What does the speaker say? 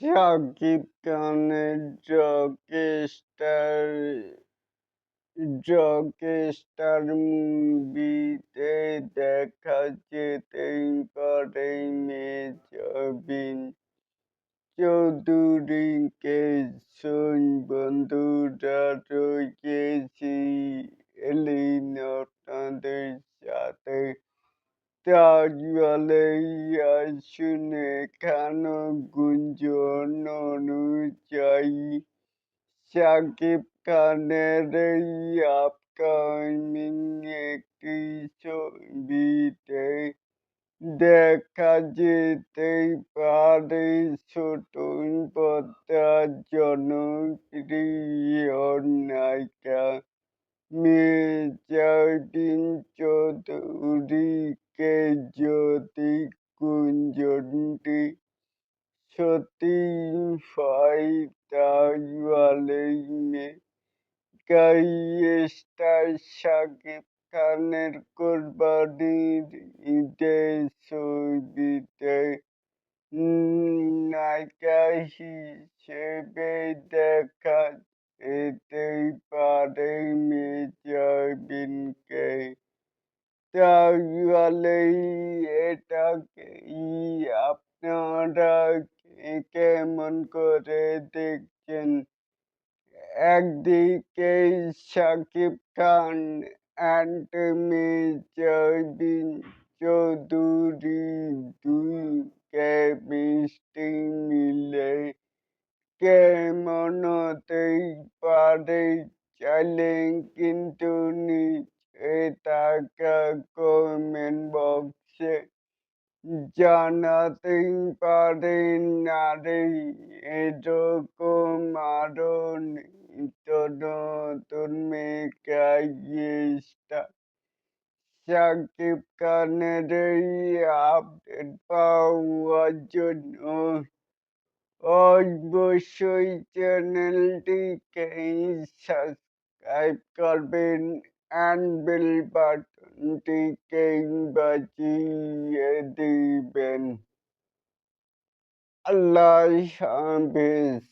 শাকিব খানের Rockstar Rockstar মুভিতে দেখা যেতেই পারে মেজাবিন চৌধুরীকে। শুন বন্ধুরা রয়েছি এলিন আপনাদের সাথে। তাহলে আসুন এখানো গুঞ্জন অনুযায়ী? শাকিব খানের ছবিতে দেখা যেতেই পারে ছোট পদ্মার জনপ্রিয় নায়িকা। মেজাবিন চৌধুরীকে যদি গুঞ্জনটি সত্যি হয় তাহলে খানের কোরবানির ঈদের ছবিতে নায়িকা হিসেবে দেখা যেতেই পারে মেজাবিনকে তাহলে এটাকেই আপনারা কেমন করে দেখছেন? একদিকে শাকিব খান অ্যান্ড মেজাবিন চৌধুরী দুইকে মিষ্টি মিলে কেমন হতেই পারে চাইলে কিন্তু থাকা কমেন্ট বক্সে জানাতেই পারেন আরে এরকম আরও নতুন স্টার শাকিব খানের এই আপডেট পাওয়ার জন্য অবশ্যই চ্যানেলটিকে সাবস্ক্রাইব করবেন। অ্যান্ড বেল বাটনটিকে বাজিয়ে দিবেন। আল্লাহ হাফেজ।